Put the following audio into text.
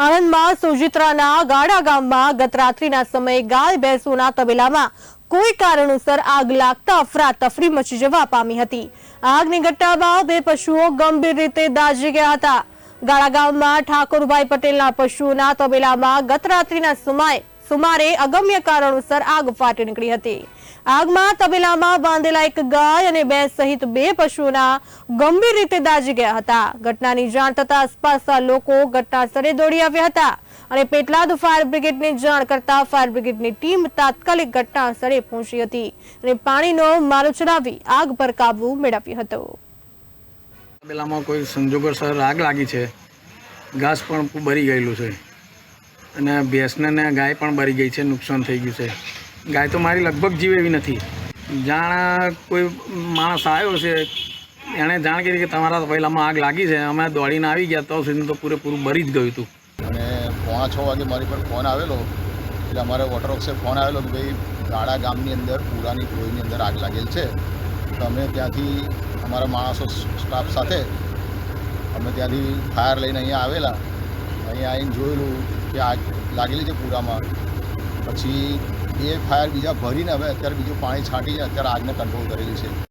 આણંદમાં સોજિત્રાના ગાડા ગામમાં ગત રાત્રિના સમયે ગાય ભેંસોના તબેલામાં કોઈ કારણોસર આગ લાગતા અફરાતફરી મચી જવા પામી હતી. આગની ઘટનામાં બે પશુઓ ગંભીર રીતે દાઝી ગયા હતા. ગાળા ગામમાં ઠાકોરભાઈ પટેલના પશુઓના તબેલામાં ગત રાત્રિના સમયે સુમારે અગમ્ય કારણોસર આગ ફાટી નીકળી હતી. આગમાં તબેલામાં બાંધેલા એક ગાય અને બે સહિત બે પશુઓના ગંભીર રીતે દાજી ગયા હતા. ઘટનાની જાણ થતા આસપાસના લોકો ઘટના દોડી આવ્યા હતા અને પેટલાદ ફાયર બ્રિગેડને જાણ કરતા ફાયર બ્રિગેડની ટીમ તાત્કાલિક ઘટના પહોંચી હતી અને પાણીનો મારો ચડાવી આગ પર કાબુ મેળવ્યો હતો. તબેલામાં કોઈ સંજોગોસર આગ લાગી છે. ઘાસ પણ બરી ગયેલું છે. અને ભેંસને ગાય પણ બરી ગઈ છે. નુકસાન થઈ ગયું છે. ગાય તો મારી લગભગ જીવ એવી નથી. જાણ કોઈ માણસ આવ્યો છે, એણે જાણ કરી કે તમારા પહેલાંમાં આગ લાગી છે, અમે દોડીને આવી ગયા, તો સુધી તો પૂરેપૂરું બરી જ ગયું હતું અને પોણા છ વાગે મારી પર ફોન આવેલો. એટલે અમારે વોટર વોટરવર્ક્સે ફોન આવેલો કે ભાઈ, ગાળા ગામની અંદર, પૂરાની ડોઈની અંદર આગ લાગેલ છે. તો અમે ત્યાંથી અમારા માણસો સ્ટાફ સાથે અમે ત્યાંથી ફાયર લઈને અહીંયા આવેલા. અહીંયા આવીને જોયેલું કે આગ લાગેલી છે પૂરામાં. પછી એ ફાયર બીજા ભરીને હવે અત્યારે બીજું પાણી છાંટીને અત્યારે આગને કંટ્રોલ કરેલી છે.